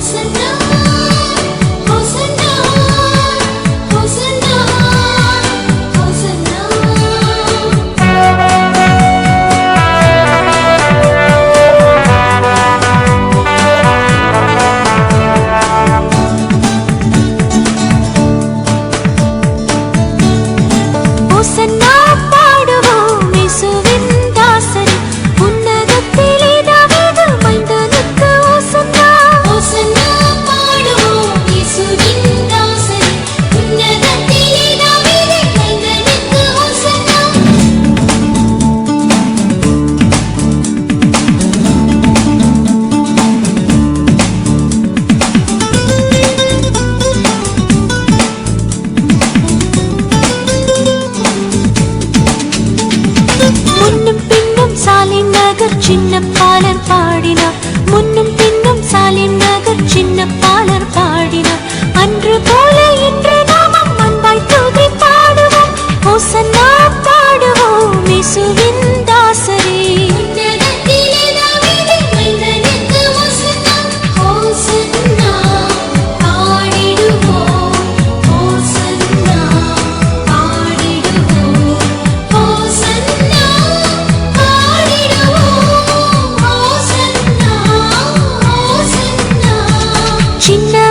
supposed to know Hanya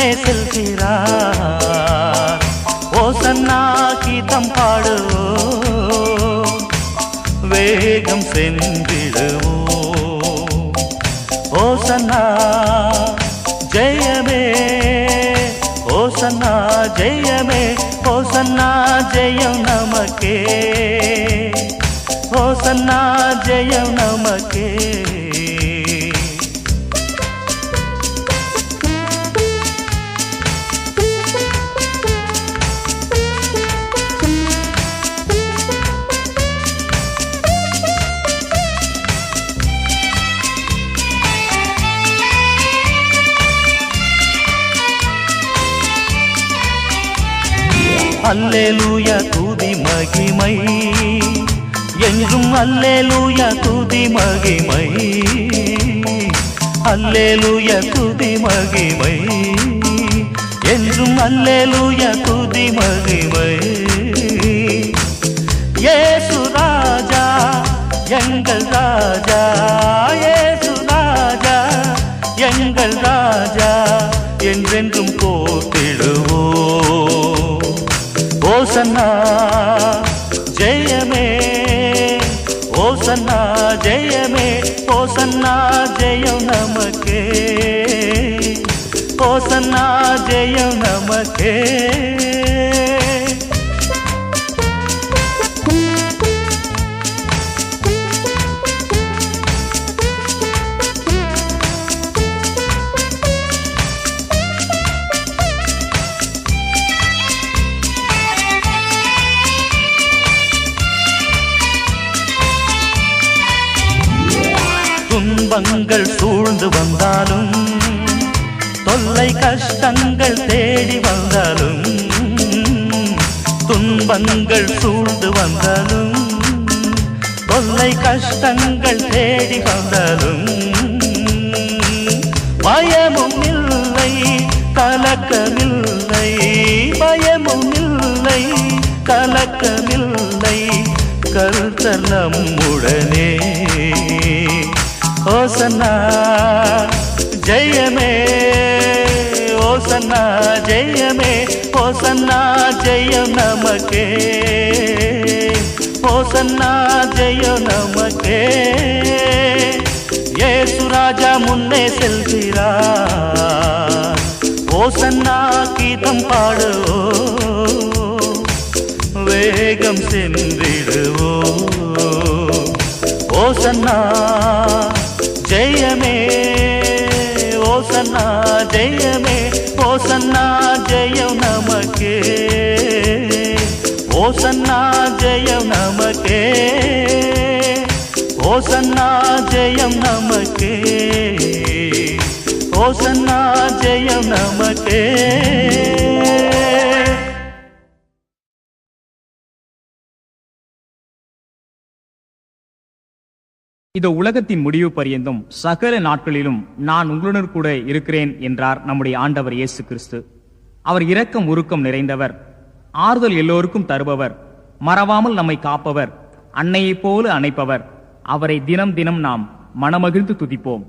முன்னே செல்கிறார் ஓசன்னா கீதம் பாடுவோ வேகம் சென்றிடுவோ ஓசன்னா ஜெயமே. ஓசன்னா ஜெயமே. ஓசன்னா ஜெயம் நமக்கே. ஓசன்னா ஜெயம் நமக்கே. அல்லேலூயா துதி மகிமை. எங்கும் அல்லேலூயா துதி மகிமை. அல்லேலூயா துதி மகிமை. என்றும் அல்லேலூயா துதி மகிமை. ஏசு ராஜா எங்கள் ராஜா. ஏசு ராஜா எங்கள் ராஜா. என்றென்றும் போத்திடுவோம் ஓசன்னா ஜெயமே ஓசன்னா ஜெயமே ஓசன்னா ஜெயம் நமக்கே ஓசன்னா ஜெயம் நமக்கே துன்பங்கள் சூழ்ந்து வந்தாலும் தொல்லை கஷ்டங்கள் தேடி வந்தாலும் துன்பங்கள் சூழ்ந்து வந்தாலும் தொல்லை கஷ்டங்கள் தேடி வந்தாலும் பயமும் இல்லை கலக்கமில்லை பயமும் இல்லை கலக்கமில்லை கருத்தலம் உடனே கருத்தர் நம்முடனே ஓசன்னா ஜெயமே ஓசன்னா ஜெயமே ஓசன்னா ஜெயம் நமக்கே ஓசன்னா ஜெயம் நமக்கே ஏசு ராஜா முன்னே செல்கிறார் ஓசன்னா கீதம் பாடுவோ வேகம் சென்றிடுவோ ஓசன்னா ஜெயமே ஓசன்னா ஜெயமே ஓசன்னா ஜெயம் நமக்கே ஓசன்னா ஜெயம் நமக்கே ஓசன்னா ஜெயம் நமக்கே ஓசன்னா ஜெயம் நமக்கே இதோ உலகத்தின் முடிவு பரியந்தும் சகல நாட்களிலும் நான் உங்களுடன் கூட இருக்கிறேன் என்றார் நம்முடைய ஆண்டவர் இயேசு கிறிஸ்து. அவர் இரக்கம் உருக்கம் நிறைந்தவர். ஆறுதல் எல்லோருக்கும் தருபவர். மறவாமல் நம்மை காப்பவர். அன்னையைப் போல அணைப்பவர். அவரை தினம் தினம் நாம் மனமகிழ்ந்து துதிப்போம்.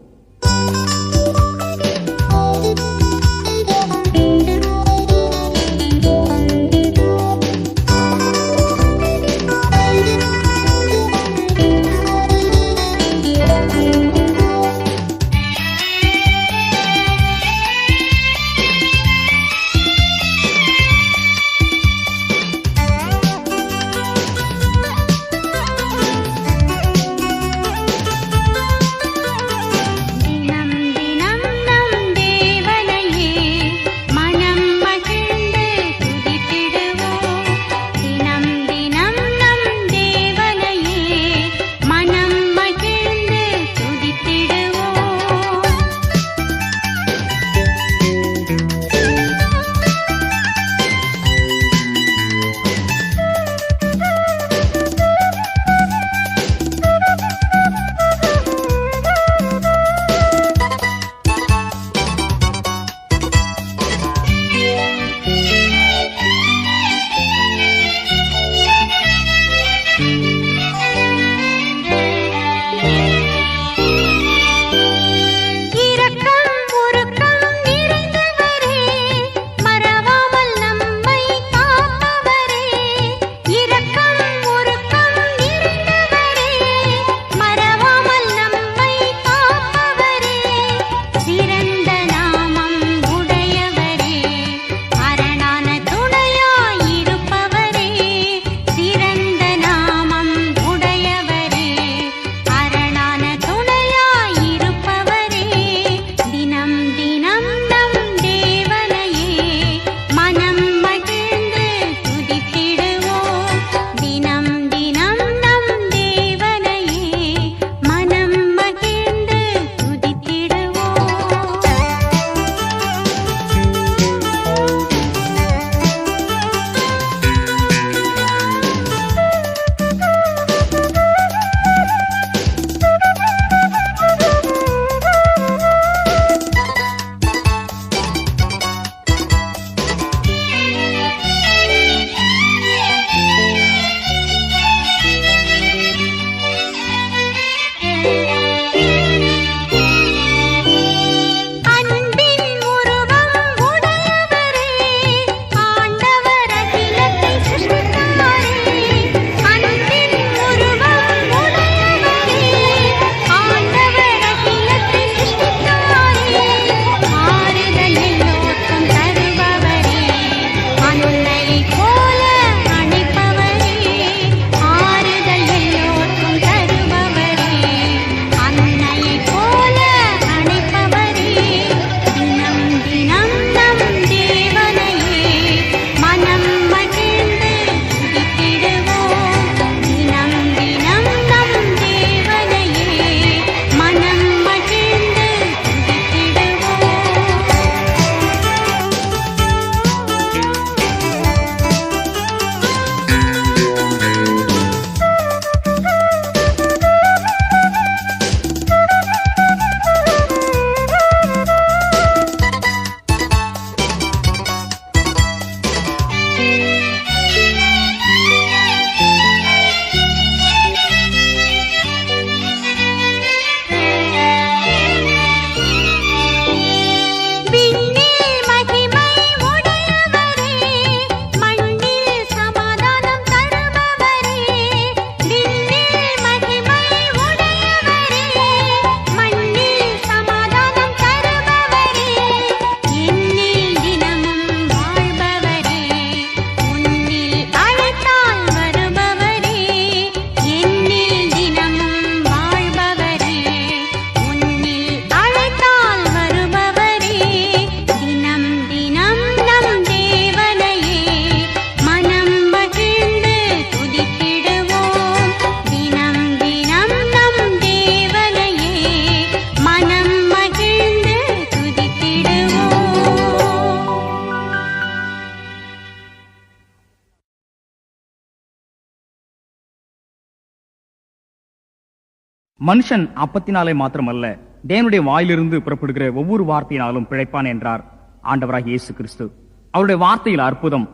மனுஷன் அப்பத்தினாலே மாத்திரமல்ல தேவனுடைய வாயிலிருந்து புறப்படுகிற ஒவ்வொரு வார்த்தையினாலும் பிழைப்பான் என்றார் ஆண்டவராக இயேசு கிறிஸ்து. அவருடைய வார்த்தையில் அற்புதம்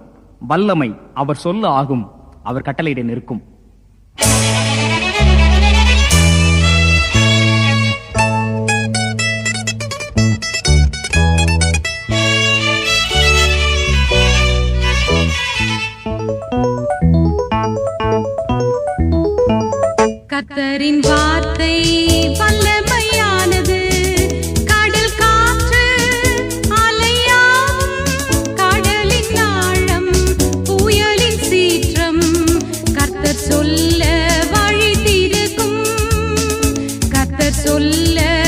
வல்லமை அவர் சொல்ல ஆகும் அவர் கட்டளையிட நிற்கும். சொல்ல